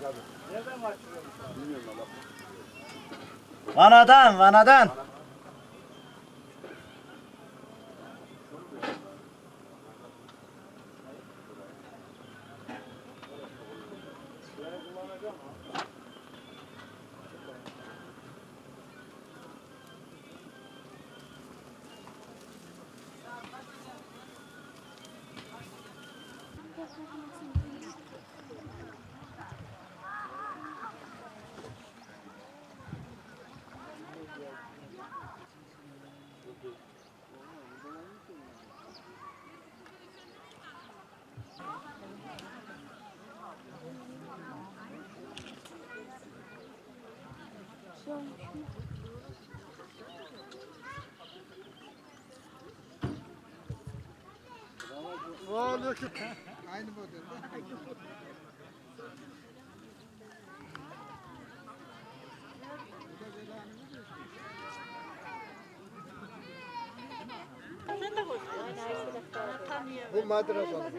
Nereden mi açılıyormuş abi? Bilmiyorum valla. Vanadan, vanadan. Aynı model. Bu olan.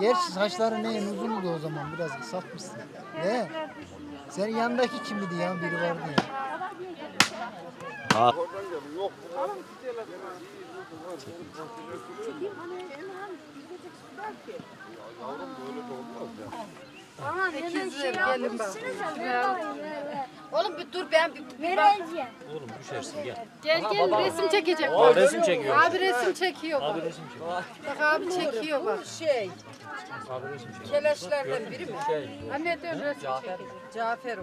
Gerçi saçları neyin uzundu o zaman biraz kısaltmışsın. Ne? Senin yanındaki kimdi ya biri vardı ya. Ya. Aman ikizim gelin bak. Oğlum bir dur ben bir, bir bak. Vereceğim. Gel gel resim çekecek. O resim çekiyor. Abi resim çekiyor bak. Abi resim çekiyor. Bak abi çekiyor bak. Şey. Abi resim çekiyor. Keleşlerden biri mi? Şey, Anne dön resim çekiyor. Cafer o.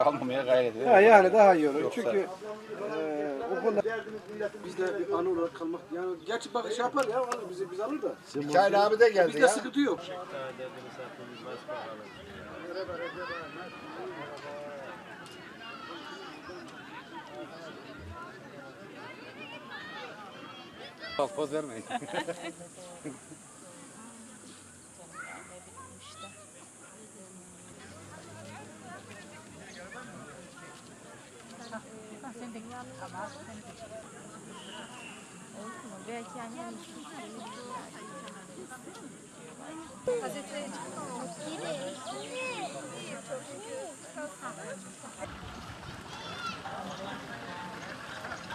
Almamaya gayret ediyor. Ya yani daha iyi olur. Çünkü eee okulda biz de bir anı olarak kalmak yani gerçi bak şey yapar ya alır bizi biz alır da Hikaye abi de geldi bizde ya. sıkıntı yok. Bak poz vermeyin.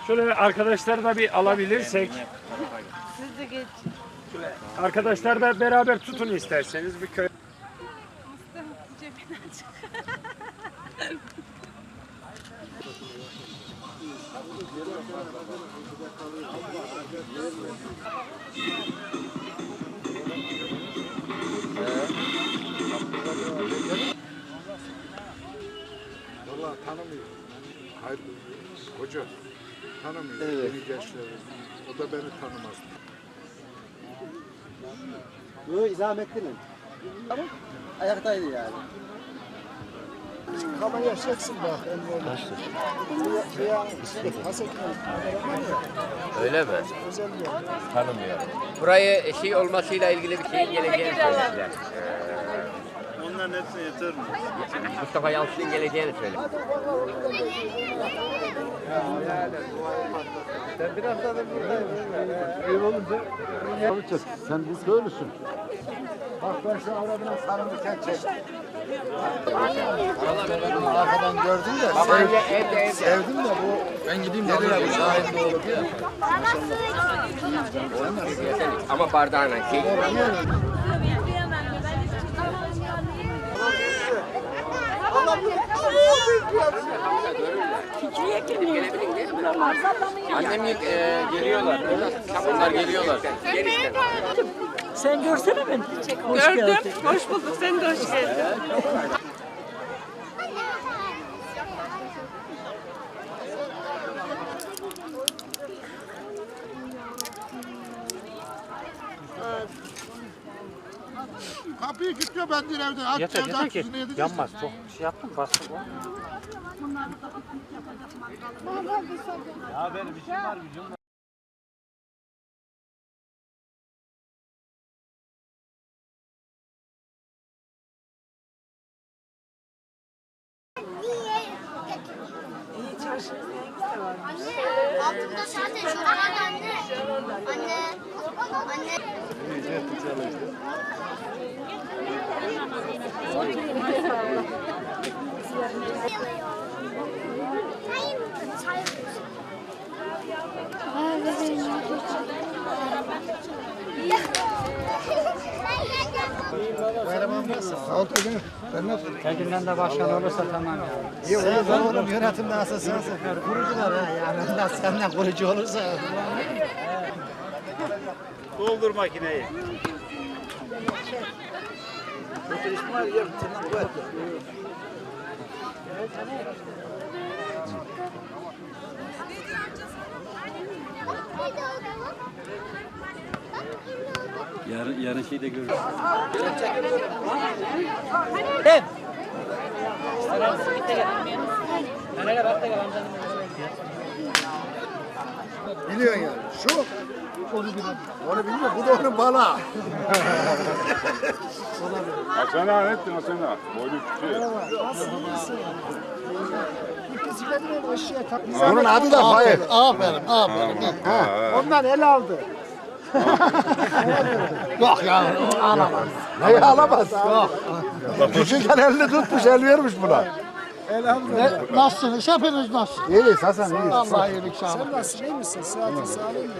Şöyle arkadaşları da bir alabilirsek. Siz de geç. Arkadaşlar da beraber tutun isterseniz bir köy. Valla tanımıyor. Hayır, hoca tanımıyor yeni gençleri. O da beni tanımaz. Bu izametli'nin. Ayaktaydı yani. Ama yaşatsın bak. Kaçtır? Bu ya, Hasan Öyle mi? Tanımıyorum. Burayı şey olmasıyla ilgili bir şey geleceğini söylediler. Onların hepsine yeter mi? Mustafa Yalçın'ın geleceğini söyledi. Sen biraz daha da buradayım. Ev olunca. Sen biz böylesin. Bak ben şu avradına sarılırken çek. Arkadan gördüm de Baba sev, evde evde evde. sevdim de bu ben gideyim de bu şahit olur diye. Ama bardağına şey. Mi? Annem e, geliyorlar. Onlar geliyorlar. Gelişten. Sen görsene beni. Hoş Gördüm. geldin. Hoş bulduk. Sen de hoş geldin. Kapıyı kilitliyor ben değil evde. Aç Yeter evde yeter aç ki yüzüne yedirirsin. yanmaz. Çok şey yaptım bastım. Ya benim işim var gücüm var. Niye? Altında zaten şu an anne. Anne. Anne. Sağ ol çocuğum. Ben nasılsın? Tekinden de başkan olursa tamam ya. İyi olur da oğlum yönetimde asıl sensin. Kurucular ha yani. Ondan senden kurucu olursa. Doldur makineyi. Yarın, yarın şeyde görürüz. Biliyorsun yani. Şu. Onu bilmiyor. Onu bilmiyor. Bu da onun bala. Hasan ağa ne ettin Hasan ağa? Boynu küçüğü. Onun adı da Fahir. Aferin, aferin. Ondan el aldı. Yok ya, alamaz. Neyi alamaz? Yok. Küçükken elini tutmuş el vermiş buna. Ne, nasılsınız? Hepiniz nasılsınız? İyiyiz Hasan iyiyiz. Allah iyilik sağlık. nasılsın iyi misin? Sıhhatin sağlığın mı?